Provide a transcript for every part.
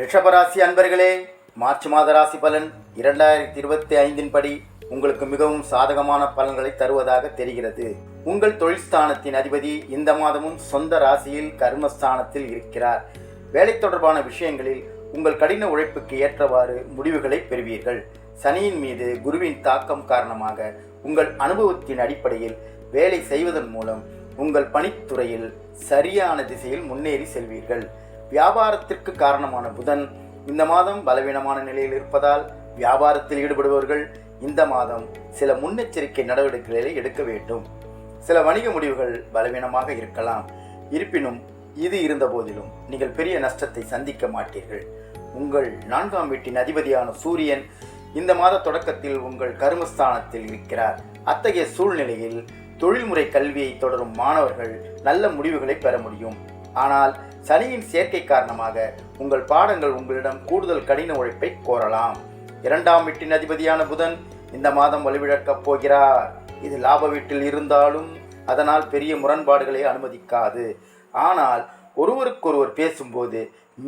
ரிஷபராசி அன்பர்களே மார்ச் மாத ராசி பலன் இரண்டாயிரத்தி இருபத்தி ஐந்தின் படி உங்களுக்கு மிகவும் சாதகமான பலன்களை தருவதாக தெரிகிறது. உங்கள் தொழில் ஸ்தானத்தின் அதிபதி இந்த மாதமும் சொந்த ராசியில் கர்மஸ்தானத்தில் இருக்கிறார். வேலை தொடர்பான விஷயங்களில் உங்கள் கடின உழைப்புக்கு ஏற்றவாறு முடிவுகளை பெறுவீர்கள். சனியின் மீது குருவின் தாக்கம் காரணமாக உங்கள் அனுபவத்தின் அடிப்படையில் வேலை செய்வதன் மூலம் உங்கள் பணித்துறையில் சரியான திசையில் முன்னேறி செல்வீர்கள். வியாபாரத்திற்கு காரணமான புதன் இந்த மாதம் பலவீனமான நிலையில் இருப்பதால் வியாபாரத்தில் ஈடுபடுபவர்கள் இந்த மாதம் சில முன்னெச்சரிக்கை நடவடிக்கைகளை எடுக்க வேண்டும். சில வணிக முடிவுகள் பலவீனமாக இருக்கலாம். இருப்பினும் இது இருந்த போதிலும் நீங்கள் பெரிய நஷ்டத்தை சந்திக்க மாட்டீர்கள். உங்கள் நான்காம் வீட்டின் அதிபதியான சூரியன் இந்த மாத தொடக்கத்தில் உங்கள் கருமஸ்தானத்தில் இருக்கிறார். அத்தகைய சூழ்நிலையில் தொழில்முறை கல்வியை தொடரும் மாணவர்கள் நல்ல முடிவுகளை பெற முடியும். ஆனால் சனியின் சேர்க்கை காரணமாக உங்கள் பாடங்கள் உங்களிடம் கூடுதல் கடின உழைப்பை கோரலாம். இரண்டாம் வீட்டின் அதிபதியான புதன் இந்த மாதம் வலுவிழக்கப் போகிறார். இது லாப வீட்டில் இருந்தாலும் அதனால் பெரிய முரண்பாடுகளை அனுமதிக்காது. ஆனால் ஒருவருக்கொருவர் பேசும்போது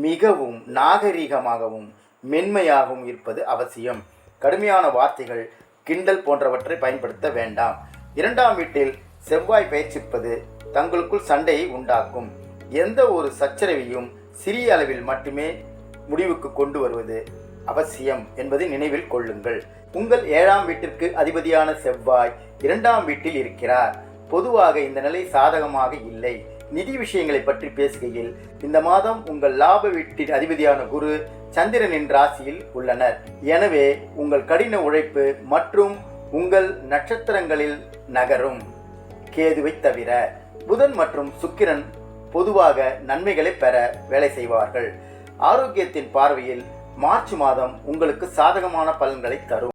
மிகவும் நாகரீகமாகவும் மென்மையாகவும் இருப்பது அவசியம். கடுமையான வார்த்தைகள் கிண்டல் போன்றவற்றை பயன்படுத்த வேண்டாம். இரண்டாம் வீட்டில் செவ்வாய் பயிற்சிப்பது தங்களுக்குள் சண்டையை உண்டாக்கும். எந்த ஒரு சச்சரவையும் சிறிய அளவில் மட்டுமே முடிவுக்கு கொண்டு வருவது அவசியம் என்பதை நினைவில் கொள்ளுங்கள். உங்கள் ஏழாம் வீட்டிற்கு அதிபதியான செவ்வாய் இரண்டாம் வீட்டில் இருக்கிறார். பொதுவாக இந்த நிலை சாதகமாக இல்லை. நிதி விஷயங்களை பற்றி பேசுகையில் இந்த மாதம் உங்கள் லாப வீட்டின் அதிபதியான குரு சந்திரனின் ராசியில் உள்ளனர். எனவே உங்கள் கடின உழைப்பு மற்றும் உங்கள் நட்சத்திரங்களில் நகரும். கேதுவை தவிர புதன் மற்றும் சுக்கிரன் பொதுவாக நன்மைகளை பெற வேலை செய்வார்கள். ஆரோக்கியத்தின் பார்வையில் மார்ச் மாதம் உங்களுக்கு சாதகமான பலன்களை தரும்.